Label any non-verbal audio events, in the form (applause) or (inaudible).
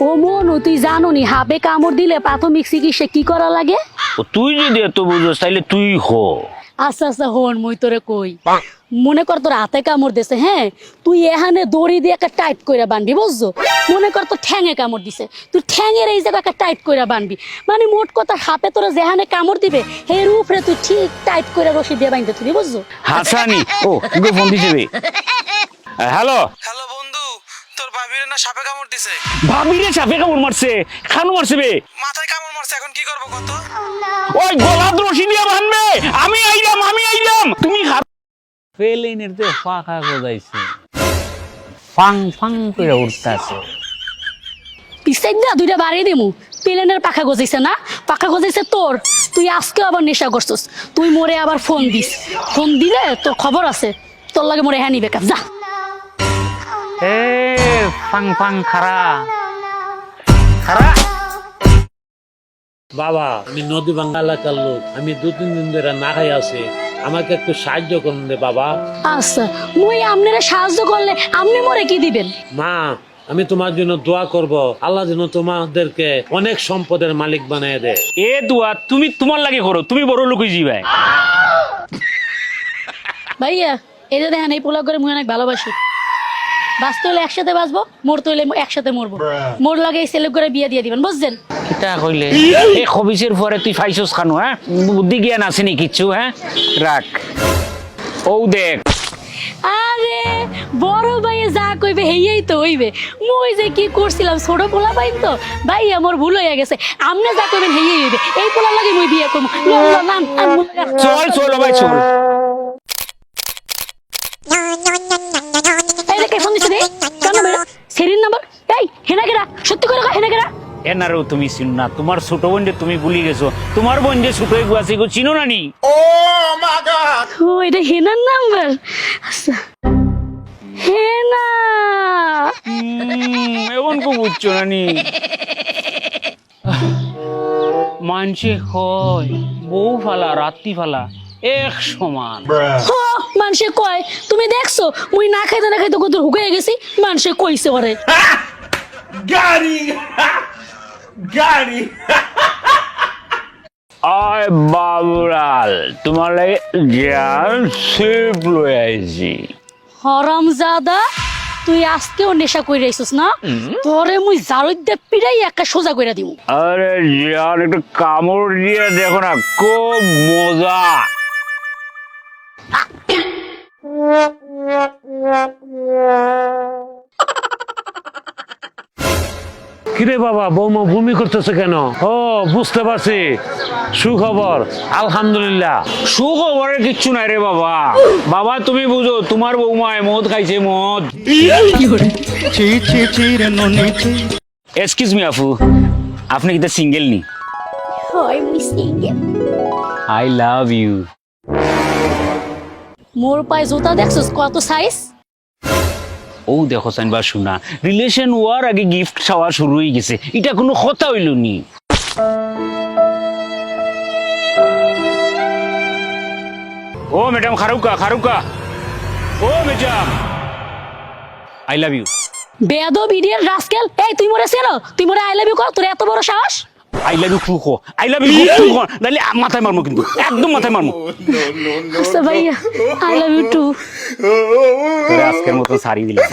ও মনু তুই জানো নি হাবে কামড় দিলে প্রাথমিক চিকিৎসা কি করা লাগে? তুই যদি এত বুঝোস তাইলে তুই হো। আচ্ছা আচ্ছা হন মুই তোরে কই। মনে কর তোর হাতে কামড় দিছে হ্যাঁ? তুই এখানে দড়ি দিয়ে একটা টাইট কইরা বানবি বুঝছ? মনে কর তোর ঠ্যাঙে কামড় দিছে। তুই ঠ্যাঙের এই জায়গা একটা টাইট কইরা বানবি। মানে মোট কথা হাতে তোরা যেখানে কামড় দিবে এর উপরে তুই ঠিক টাইট কইরা রশি দিয়ে বাঁধতে তুই বুঝছ? হাসানি ও ফোন দিছে হ্যালো (laughs) সাপে কামড় দিছে। ভাবি রে সাপে কামড় মারছে খানো মারছে বে। মাথায় কামড় মারছে এখন কি করব কত? ওই গলা রশি দিয়ে বানবে আমি আইলাম আমি আইলাম তুমি যে ফাঁকা গজাইছে ফাং ফাং করে উঠতাছে। পিসাই না দুইটা বাড়িয়ে দিমু। প্লেনের পাখা গজাইছে না? পাখা গজাইছে তোর? তুই আজকে আবার নেশা করছিস। তুই মোরে আবার ফোন দিস। ফোন দিলে তোর খবর আছে। তোর লাগে মোরে হ্যাঁ নিবে যা। এ ফাং ফাং খারা। খারা? বাবা আমি নদী ভাঙ্গা এলাকার লোক। আমি দু তিন দিন ধরে না খাই আছি। আমাকে একটু সাহায্য করুন রে বাবা। আচ্ছা মুই আপনারা সাহায্য করলে আপনি মোরে কি দিবেন? মা আমি তোমার জন্য দোয়া করব। আল্লাহ যেন তোমাদেরকে অনেক সম্পদের মালিক বানিয়ে দেয়। এ দুয়া তুমি তোমার লাগে করো তুমি বড় লোক যাবে ভাইয়া এই যে দেখেন এই পোলা করে মুই অনেক ভালোবাসি। বাঁচতে হলে একসাথে বাঁচবো মরতে হলে একসাথে মরবো। মোর লাগে এই করে বিয়ে দিয়ে দিবেন বুঝছেন? কিতা কইলে? এ খবিসের পরে তুই ফাইছস খানো হ্যাঁ? বুদ্ধি জ্ঞান আছে নি কিচ্ছু হ্যাঁ? রাখ। ও দেখ। আরে বড় ভাইয়ে যা কইবে হেইয়াই তো হইবে। মুই যে কি করছিলাম ছোট পোলা পাইন তো? ভাই আমার ভুল হয়ে গেছে। আমনে যা কইবেন হেইয়াই হইবে। এই পোলা লাগে মুই বিয়ে করব। চল চল ভাই চল এই রে, কে ফোন দিছে রে? কার নাম্বার? এই হেনা সত্যি করে কয়, এনারও তুমি চিনো না। তোমার ছোট বোন যে তুমি ভুলি গেছো তোমার বোন যে ছোট হয়ে গো চিনো না নি? ও এটা হেনার নাম্বার আচ্ছা। হেনা! এমন কো বুঝছ না নি? মানছে হয় বউ ফালা রাত্রি ফালা এক সমান মানুষে কয় তুমি দেখছ? মুই না খাইতে না খাইতে কত হুকে গেছি? মানুষে কইছে ওরে। (laughs) (laughs) (laughs) আয় বাবুরাল তোমার লাগে জ্ঞান সেপ লয়ে আইছি। হরমজাদা তুই আজকেও নেশা কই রাইছিস না? তোরে মুই জারুদ দে পিড়াই একটা সোজা কইরা দিমু আরে জ্ঞান একটু কামড় দিয়ে দেখো না খুব মজা। কিরে বাবা বৌমা ভূমি করতেছে কেন? ও বুঝতে পারছি। সুখবর আলহামদুলিল্লাহ। সুখবরের কিচ্ছু নাই রে বাবা। বাবা তুমি বুঝো তোমার বৌমায় মদ খাইছে মদ। এক্সকিউজ মি আফু। আপনি কি সিঙ্গেল নি? হয় সিঙ্গেল আই লাভ ইউ মোর পায়ে জুতা দেখছস? কত সাইজ ও দেখো সাইনবা শোনা। রিলেশন হওয়ার আগে গিফট খাওয়া শুরু হয়ে গেছে। এটা কোনো কথা হইল নি। ও ম্যাডাম খারুকা খারুকা। ও ম্যাডাম আই লাভ ইউ বেয়াদব ইডিয়েট রাস্কেল এই তুই মোরে চেনো তুই মোরে আই লাভ ইউ কর তোর এত বড় সাহস? আই লাভ ইউ টু কো আই লাভ ইউ টু কো নালে মাথায় মারমু কিন্তু একদম মাথায় মারমু আচ্ছা ভাইয়া আই লাভ ইউ টু আজকের মতো সারি দিলাম